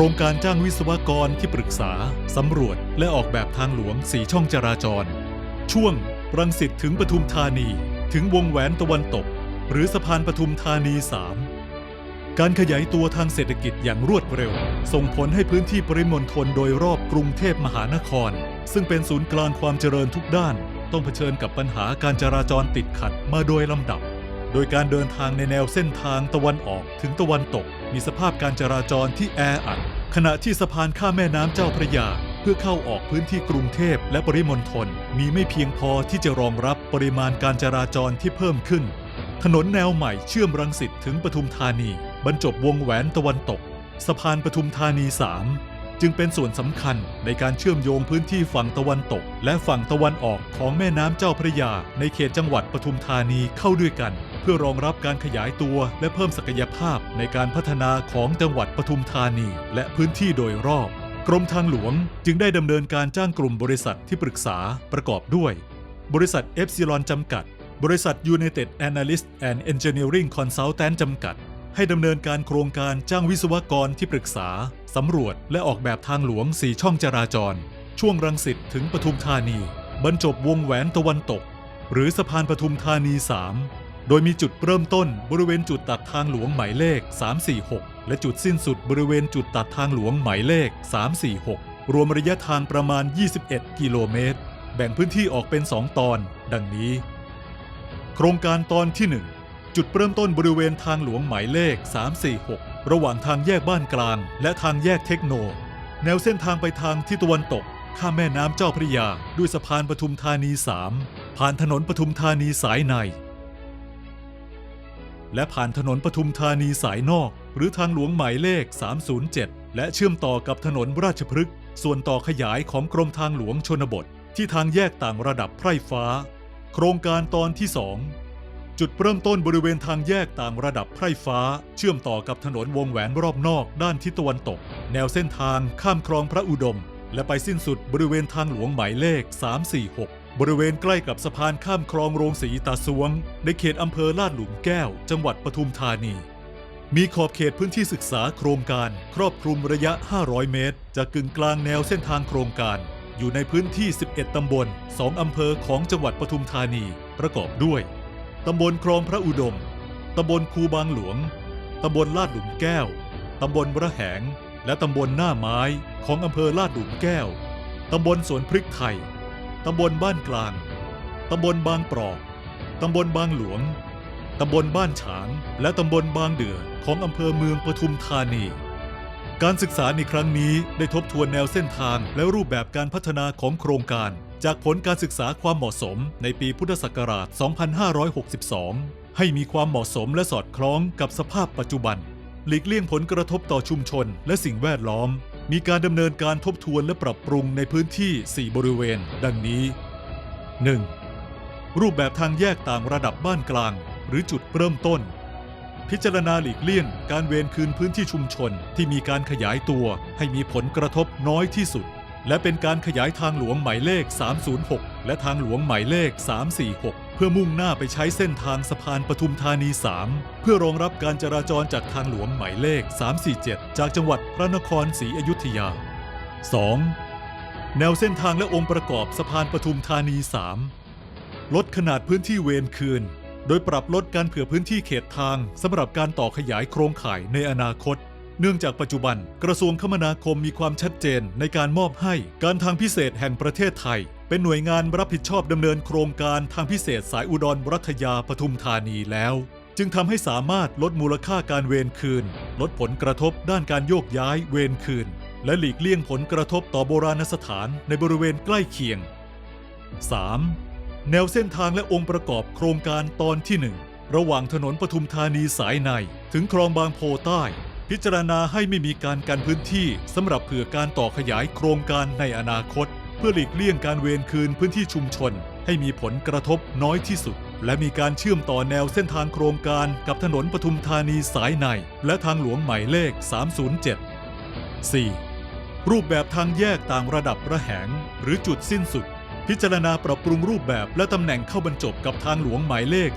ครงการจ้างวิศวกรที่ปรึกษา สำรวจและออกแบบทางหลวงสีช่องจราจร ช่วงรังสิตถึงปทุมธานี ถึงวงแหวนตะวันตก หรือสะพานปทุมธานี 3 การขยายตัวทางเศรษฐกิจอย่างรวดเร็ว ส่งผลให้พื้นที่ปริมณฑลโดยรอบกรุงเทพมหานคร ซึ่งเป็นศูนย์กลางความเจริญทุกด้าน ต้องเผชิญกับปัญหาการจราจรติดขัดมาโดยลำดับ โดยการเดินทางในแนวเส้นทางตะวันออกถึงตะวันตก มีสภาพการจราจรที่แออัด ขณะที่สะพานข้ามแม่น้ำเจ้าพระยา เพื่อเข้าออกพื้นที่กรุงเทพและปริมณฑลมีไม่เพียงพอที่จะรองรับปริมาณการจราจรที่เพิ่มขึ้น ถนนแนวใหม่เชื่อมรังสิตถึงปทุมธานี บรรจบวงแหวนตะวันตก สะพานปทุมธานี 3 จึงเป็นส่วนสำคัญในการเชื่อมโยงพื้นที่ฝั่งตะวันตก และฝั่งตะวันออกของแม่น้ำเจ้าพระยา ในเขตจังหวัดปทุมธานีเข้าด้วยกัน เพื่อรองรับการขยายตัวและเพิ่มศักยภาพในการพัฒนาของจังหวัดปทุมธานี และพื้นที่โดยรอบ กรมทางหลวงจึงได้ดำเนินการจ้างกลุ่มบริษัทที่ปรึกษาประกอบด้วย บริษัทเอฟซิลอนจำกัด บริษัท United Analyst and Engineering Consultant จำกัด ให้ดำเนินการโครงการจ้างวิศวกรที่ปรึกษาสำรวจและออกแบบทางหลวง 4 ช่องจราจร ช่วงรังสิตถึงปทุมธานี บรรจบวงแหวนตะวันตก หรือสะพานปทุมธานี 3 โดยมีจุดเริ่มต้นบริเวณจุดตัดทางหลวงหมายเลข 346 และจุดสิ้นสุดบริเวณจุดตัดทางหลวงหมายเลข 346 รวมระยะทางประมาณ 21 กิโลเมตร แบ่งพื้นที่ออกเป็น 2 ตอน ดังนี้ โครงการตอนที่ 1 จุดเริ่มต้นบริเวณทางหลวงหมายเลข 346 ระหว่างทางแยกบ้านกลาง และทางแยกเทคโน แนวเส้นทางไปทางทิศตะวันตก ข้ามแม่น้ำเจ้าพระยา ด้วยสะพานปทุมธานี 3 ผ่านถนนปทุมธานีสายใน และผ่านถนนปทุมธานีสายนอก หรือทางหลวงหมายเลข 307 และเชื่อมต่อกับถนนราชพฤกษ์ส่วนต่อขยายของกรมทางหลวงชนบท ที่ทางแยกต่างระดับไพร่ฟ้า โครงการตอนที่2จุดเริ่มต้นบริเวณทางแยกต่างระดับไพร่ฟ้า เชื่อมต่อกับถนนวงแหวนรอบนอกด้านทิศตะวันตก แนวเส้นทางข้ามคลองพระอุดม และไปสิ้นสุดบริเวณทางหลวงหมายเลข 346 บริเวณใกล้กับสะพานข้ามคลองโรงสีตาสวง ในเขตอำเภอลาดหลุมแก้ว จังหวัดปทุมธานี มีขอบเขตพื้นที่ศึกษาโครงการ ครอบคลุมระยะ 500 เมตร จากกึ่งกลางแนวเส้นทางโครงการ อยู่ในพื้นที่ 11 ตำบล 2 อำเภอของจังหวัดปทุมธานี ประกอบด้วย ตำบลคลองพระอุดม ตำบลคูบางหลวง ตำบลลาดหลุมแก้ว ตำบลระแหง และตำบลหน้าไม้ของอำเภอลาดหลุมแก้ว ตำบลสวนพริกไทย ตำบลบ้านกลาง ตำบลบางปรอก ตำบลบางหลวง ตำบลบ้านฉาง และตำบลบางเดือของอำเภอเมืองปทุมธานี การศึกษาในครั้งนี้ได้ทบทวนแนวเส้นทางและรูปแบบการพัฒนาของโครงการ จากผลการศึกษาความเหมาะสมในปีพุทธศักราช 2562 ให้มีความเหมาะสมและสอดคล้องกับสภาพปัจจุบัน หลีกเลี่ยงผลกระทบต่อชุมชนและสิ่งแวดล้อม มีการดำเนินการทบทวนและปรับปรุงในพื้นที่ 4 บริเวณ ดังนี้ 1. รูปแบบทางแยกต่างระดับบ้านกลาง หรือจุดเริ่มต้น พิจารณาหลีกเลี่ยง การเวนคืนพื้นที่ชุมชนที่มีการขยายตัวให้มีผลกระทบน้อยที่สุด และเป็นการขยายทางหลวงหมายเลข 306 และทางหลวงหมายเลข 346 เพื่อมุ่งหน้าไปใช้เส้นทางสะพานปทุมธานี 3 เพื่อรองรับการจราจรจากทางหลวงหมายเลข 347 จากจังหวัดพระนครศรีอยุธยา 2. แนวเส้นทางและองค์ประกอบสะพานปทุมธานี 3 ลดขนาดพื้นที่เวรคืน โดยปรับลดการเผื่อพื้นที่เขตทางสำหรับการต่อขยายโครงข่ายในอนาคตเนื่องจากปัจจุบันกระทรวงคมนาคมมีความชัดเจนในการมอบให้การทางพิเศษแห่งประเทศไทย เป็นหน่วยงานรับผิดชอบดำเนินโครงการทางพิเศษสายอุดรรัตยาปทุมธานีแล้ว จึงทำให้สามารถลดมูลค่าการเวรคืน ลดผลกระทบด้านการโยกย้ายเวรคืน และหลีกเลี่ยงผลกระทบต่อโบราณสถานในบริเวณใกล้เคียง 3. แนวเส้นทางและองค์ประกอบโครงการตอนที่ 1 ระหว่างถนนปทุมธานีสายใน ถึงคลองบางโพใต้ พิจารณาให้ไม่มีการกันพื้นที่สำหรับเผื่อการต่อขยายโครงการในอนาคต เพื่อหลีกเลี่ยงการเวรคืนพื้นที่ชุมชน ให้มีผลกระทบน้อยที่สุด และมีการเชื่อมต่อแนวเส้นทางโครงการกับถนนปทุมธานีสายใน และทางหลวงหมายเลข 307 4. รูปแบบทางแยกต่างระดับระแหง หรือจุดสิ้นสุด พิจารณาปรับปรุงรูปแบบและตำแหน่งเข้าบรรจบกับทางหลวงหมายเลข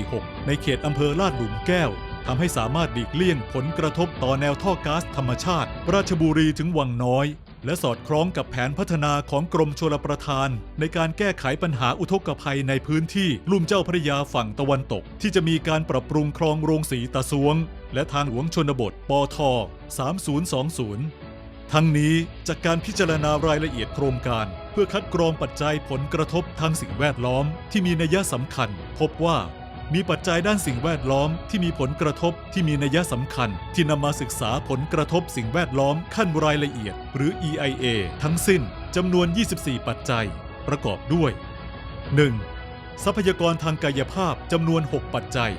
346 ในเขตอำเภอลาดหลุมแก้วทำให้สามารถหลีกเลี่ยงผลกระทบต่อแนวท่อก๊าซธรรมชาติ ราชบุรีถึงวังน้อย และสอดคล้องกับแผนพัฒนาของกรมชลประทาน ในการแก้ไขปัญหาอุทกภัยในพื้นที่ลุ่มเจ้าพระยาฝั่งตะวันตก ที่จะมีการปรับปรุงคลองโรงสีตะสวง และทางหลวงชนบท ปท 3020 ทั้งนี้จากการพิจารณารายละเอียดโครงการ เพื่อคัดกรองปัจจัยผลกระทบทางสิ่งแวดล้อมที่มีนัยสำคัญ พบว่า มีปัจจัยด้านสิ่งแวดล้อมที่มีผลกระทบที่มีนัยสำคัญ ที่นำมาศึกษาผลกระทบสิ่งแวดล้อมขั้นรายละเอียด หรือ EIA ทั้งสิ้นจำนวน 24 ปัจจัย ประกอบด้วย 1. ทรัพยากรทางกายภาพจำนวน 6 ปัจจัย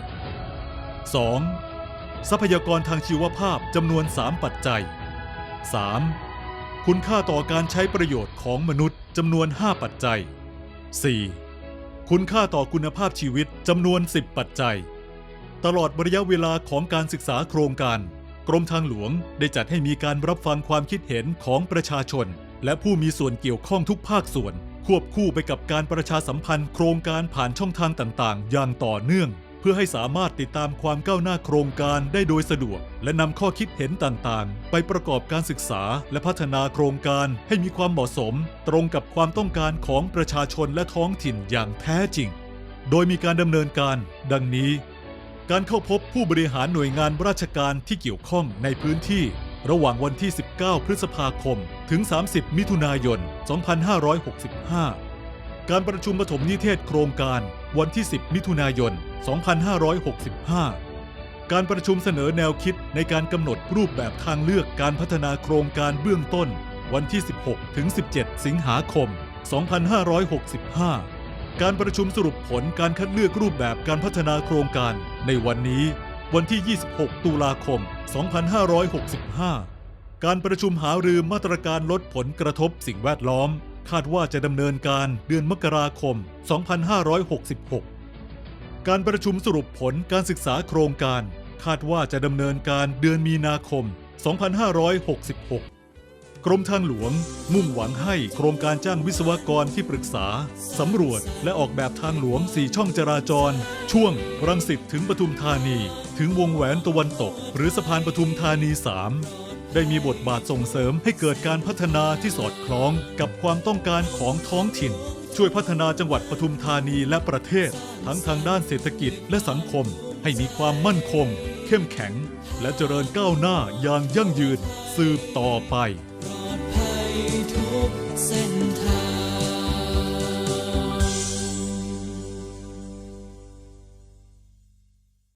2. ทรัพยากรทางชีวภาพจำนวน 3 ปัจจัย 3. คุณค่าต่อการใช้ประโยชน์ของมนุษย์จำนวน 5 ปัจจัย 4. คุณค่าต่อคุณภาพชีวิตจำนวน 10 ปัจจัย ตลอดระยะเวลาของการศึกษาโครงการ กรมทางหลวงได้จัดให้มีการรับฟังความคิดเห็นของประชาชน และผู้มีส่วนเกี่ยวข้องทุกภาคส่วน ควบคู่ไปกับการประชาสัมพันธ์โครงการผ่านช่องทางต่างๆ อย่างต่อเนื่อง พื่อให้สามารถติดตามความก้าวหน้าโครงการได้โดยสะดวก และนำข้อคิดเห็นต่างๆ ไปประกอบการศึกษาและพัฒนาโครงการให้มีความเหมาะสม ตรงกับความต้องการของประชาชนและท้องถิ่นอย่างแท้จริง โดยมีการดำเนินการ ดังนี้ การเข้าพบผู้บริหารหน่วยงานราชการที่เกี่ยวข้องในพื้นที่ ระหว่างวันที่ 19 พฤษภาคม ถึง 30 มิถุนายน 2565 การประชุมปฐมนิเทศโครงการวันที่ 10 มิถุนายน 2565 การประชุมเสนอแนวคิดในการกำหนดรูปแบบทางเลือกการพัฒนาโครงการเบื้องต้น วันที่ 16 ถึง 17 สิงหาคม 2565 การประชุมสรุปผลการคัดเลือกรูปแบบการพัฒนาโครงการในวันนี้ วันที่ 26 ตุลาคม 2565 การประชุมหารือมาตรการลดผลกระทบสิ่งแวดล้อม คาดว่าจะดำเนินการเดือนมกราคม 2566 การประชุมสรุปผลการศึกษาโครงการ คาดว่าจะดำเนินการเดือนมีนาคม 2566 กรมทางหลวง มุ่งหวังให้โครงการจ้างวิศวกรที่ปรึกษา สำรวจและออกแบบทางหลวง 4 ช่องจราจร ช่วง รังสิตถึงปทุมธานี ถึงวงแหวนตะวันตก หรือสะพานปทุมธานี 3 ได้มีบทบาทส่งเสริมให้เกิดการพัฒนาที่สอดคล้องกับความต้องการของท้องถิ่น ช่วยพัฒนาจังหวัดปทุมธานีและประเทศ ทั้งทางด้านเศรษฐกิจและสังคม ให้มีความมั่นคง เข้มแข็ง และเจริญก้าวหน้าอย่างยั่งยืนสืบต่อไป